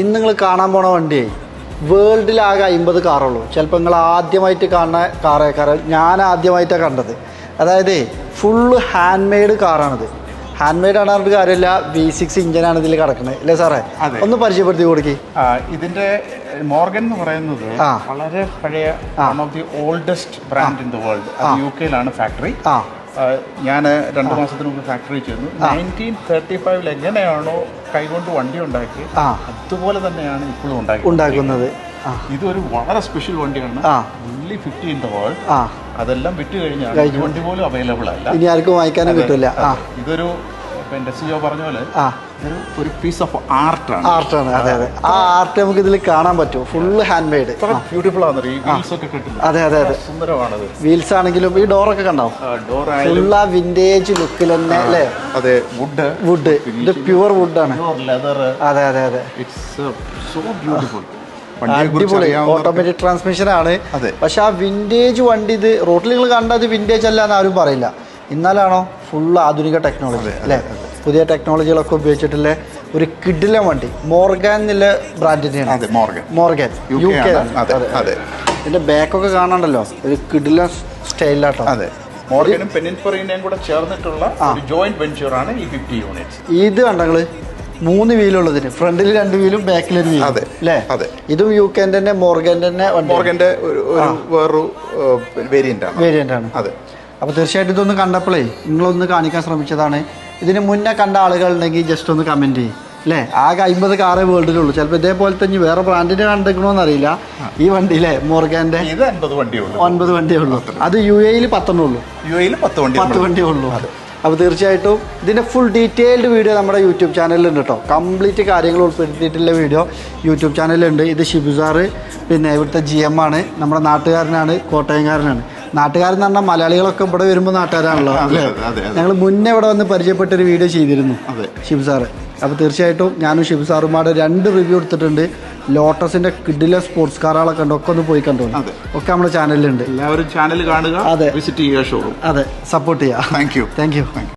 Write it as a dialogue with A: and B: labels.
A: ഇന്ന് നിങ്ങൾ കാണാൻ പോണ വണ്ടിയെ വേൾഡിലാകെ അമ്പത് കാറുള്ളൂ. ചിലപ്പോൾ നിങ്ങൾ ആദ്യമായിട്ട് കാണുന്ന കാറേക്കാരൻ ഞാൻ ആദ്യമായിട്ടാണ് കണ്ടത്. അതായത് ഫുള്ള് ഹാൻഡ് മെയ്ഡ് കാറാണിത്. ഹാൻഡ് മെയ്ഡ് ആണ് പറഞ്ഞിട്ട് കാര്യമില്ല വി സിക്സ് ഇഞ്ചിനാണ് ഇതിൽ കിടക്കുന്നത് അല്ലേ സാറേ? ഒന്ന് പരിചയപ്പെടുത്തി കൊടുക്കി.
B: ഇതിന്റെ മോർഗൻ എന്ന് പറയുന്നത് വളരെ പഴയ oldest brand in the world U കെയിലാണ് ഫാക്ടറി ഞാൻ രണ്ട് മാസത്തിന് മുമ്പ് ഫാക്ടറി ചെന്നു. നയന്റീൻ തേർട്ടി ഫൈവിൽ എങ്ങനെയാണോ കൈകൊണ്ട് വണ്ടി ഉണ്ടാക്കി അതുപോലെ തന്നെയാണ് ഇപ്പോഴും ഉണ്ടാക്കി
A: ഉണ്ടാക്കുന്നത്.
B: ഇതൊരു വളരെ സ്പെഷ്യൽ വണ്ടിയാണ്. Only fifty in the world അതെല്ലാം വിറ്റ് കഴിഞ്ഞാൽ വണ്ടി പോലും അവൈലബിൾ അല്ല.
A: ഇനി ആർക്കും വാങ്ങിക്കാനും കിട്ടില്ല ആ.
B: ഇതൊരു എന്റെ സിഒ പറഞ്ഞ പോലെ
A: ആ.
B: ഒരു പീസ് ഓഫ് ആർട്ടാണ്
A: ആർട്ടാണ് അതെ അതെ. ആ. ആർട്ട് നമുക്ക് ഇതിൽ കാണാൻ പറ്റും. ഫുള്ള് ഹാൻഡ് മെയ്ഡ്
B: ബ്യൂട്ടിഫുൾ ആണ്
A: അതെ അതെ അതെ.
B: സുന്ദരമാണത്.
A: വീൽസ് ആണെങ്കിലും ഈ ഡോറൊക്കെ കണ്ടോ?
B: ഡോർ
A: ഫുൾ ആ വിന്റേജ് ലുക്കിൽ തന്നെ അല്ലേ?
B: അതെ വുഡ്
A: വുഡ് ഇത് പ്യുവർ
B: വുഡ് ആണ്.
A: അതെ അതെ അതെ.
B: ഇറ്റ്സ് സോ ബ്യൂട്ടിഫുൾ
A: അടിപൊളി. ഓട്ടോമാറ്റിക് ട്രാൻസ്മിഷൻ ആണ്. പക്ഷെ ആ വിന്റേജ് വണ്ടി ഇത് റോട്ടിൽ നിങ്ങൾ കണ്ടത് വിന്റേജ് അല്ല എന്ന് ആരും പറയില്ല. ഇന്നാലാണോ? ഫുൾ ആധുനിക ടെക്നോളജി അല്ലേ? പുതിയ ടെക്നോളജികളൊക്കെ ഉപയോഗിച്ചിട്ടുള്ള ഒരു കിഡിലെ വണ്ടി. മോർഗാൻ എന്നുള്ള ബ്രാൻഡിന്റെയാണ്
B: അതെ മോർഗൻ.
A: മോർഗൻ.
B: യു കെ അതെ
A: ബാക്കൊക്കെ കാണണ്ടല്ലോ. ഒരു കിഡിലെ സ്റ്റൈലാട്ടോ
B: അതെ. മോർഗനും കൂടെ ചേർന്നിട്ടുള്ള ജോയിന്റ് ഈ ഫിഫ്റ്റി യൂണിറ്റ്സ്
A: ഇത് കണ്ടങ്ങൾ മൂന്ന് വീലുള്ളതിന് ഫ്രണ്ടിൽ രണ്ട് വീലും ബാക്കിൽ ഒരു വീലും
B: അതെ,
A: അല്ലേ
B: അതെ.
A: ഇതും യു കെ തന്നെ മോർഗന്റെ തന്നെ
B: ഒരു വേറൊരു വേരിയന്റ് ആണ്.
A: വേരിയന്റ് ആണ്.
B: അതെ.
A: അപ്പോൾ തീർച്ചയായിട്ടും ഇതൊന്ന് കണ്ടപ്പോഴേ നിങ്ങളൊന്ന് കാണിക്കാൻ ശ്രമിച്ചതാണ്. ഇതിന് മുന്നേ കണ്ട ആളുകളുണ്ടെങ്കിൽ ജസ്റ്റ് ഒന്ന് കമന്റ് ചെയ്യും. അല്ലേ ആകെ അമ്പത് കാറേ വേൾഡിലുള്ളൂ ചിലപ്പോൾ ഇതേപോലെ തന്നെ വേറെ ബ്രാൻഡിന്റെ കണ്ടെക്കണമെന്ന് അറിയില്ല ഈ
B: അൻപത് വണ്ടിയേ ഉള്ളൂ.
A: ഒൻപത് വണ്ടിയേ ഉള്ളൂ. അത് യു എയിൽ പത്തെണ്ണം ഉള്ളൂ.
B: യു എയിൽ പത്ത് വണ്ടി
A: പത്ത് വണ്ടിയേ ഉള്ളൂ. അപ്പോൾ തീർച്ചയായിട്ടും ഇതിന്റെ ഫുൾ ഡീറ്റെയിൽഡ് വീഡിയോ നമ്മുടെ യൂട്യൂബ് ചാനലിലുണ്ട് കേട്ടോ കംപ്ലീറ്റ് കാര്യങ്ങൾ ഉൾപ്പെടുത്തിയിട്ടുള്ള വീഡിയോ യൂട്യൂബ് ചാനലിലുണ്ട് ഇത് ഷിബുസാറ് പിന്നെ ഇവിടുത്തെ ജി എം ആണ്. നമ്മുടെ നാട്ടുകാരനാണ് കോട്ടയംകാരനാണ്. നാട്ടുകാരൻ എന്ന് പറഞ്ഞാൽ മലയാളികളൊക്കെ ഇവിടെ വരുമ്പോൾ നാട്ടുകാരാണല്ലോ. ഞങ്ങൾ മുന്നേ ഇവിടെ വന്ന് പരിചയപ്പെട്ടൊരു വീഡിയോ ചെയ്തിരുന്നു
B: അതെ.
A: ഷിബ് സാറ്. അപ്പോൾ തീർച്ചയായിട്ടും ഞാനും ഷിബ് സാറുമാടെ രണ്ട് റിവ്യൂ എടുത്തിട്ടുണ്ട്. ലോട്ടസിന്റെ കിഡിലെ സ്പോർട്സ് കാറുകളൊക്കെ ഉണ്ട്. ഒക്കെ ഒന്ന് പോയി കണ്ടോളൂ
B: അതെ.
A: ഒക്കെ നമ്മുടെ ചാനലിലുണ്ട്
B: എല്ലാവരും ചാനൽ കാണുക
A: അതെ.
B: വിസിറ്റ് ചെയ്യുക ഷോറൂം
A: അതെ. സപ്പോർട്ട് ചെയ്യാം.
B: Thank you
A: thank you